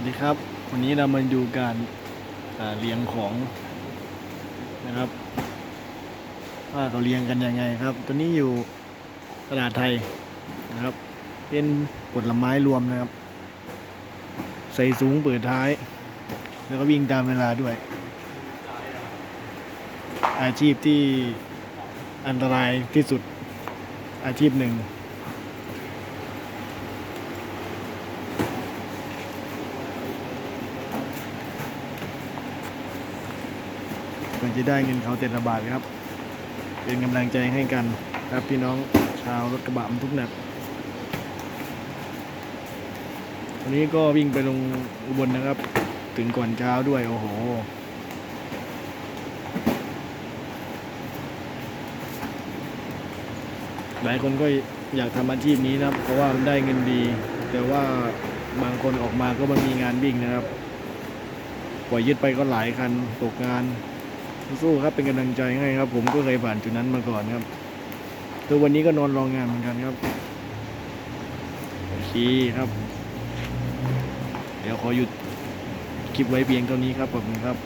วัสดีครับ วันนี้เรามาดูการาเรียงของนะครับว่าเขาเรียงกันยังไงครับ ตัวนี้อยู่ตลาดไทยนะครับ เป็นผลไม้รวมนะครับ ใส่สูงเปิดท้าย แล้วก็วิ่งตามเวลาด้วย อาชีพที่อันตรายที่สุดอาชีพหนึ่ง มันจะได้เงินเขาเจ็ดบาทครับ เป็นกำลังใจให้กันครับพี่น้องชาวรถกระบะทุกหนักวันนี้ก็วิ่งไปลงอุบลนะครับ ถึงก่อนเช้าด้วย โอ้โหหลายคนก็อยากทำอาชีพนี้นะครับ เพราะว่ามันได้เงินดี แต่ว่าบางคนออกมาก็มันมีงานวิ่งนะครับ ปล่อยยึดไปก็หลายคันตกงาน สู้ครับเป็นกำลังใจให้ครับ ผมก็เคยผ่านจุดนั้นมาก่อนครับตัววันนี้ก็นอนรองงานเหมือนกันครับโอเคครับ เดี๋ยวขอหยุดคลิปไว้เพียงเท่านี้ครับขอบคุณครับ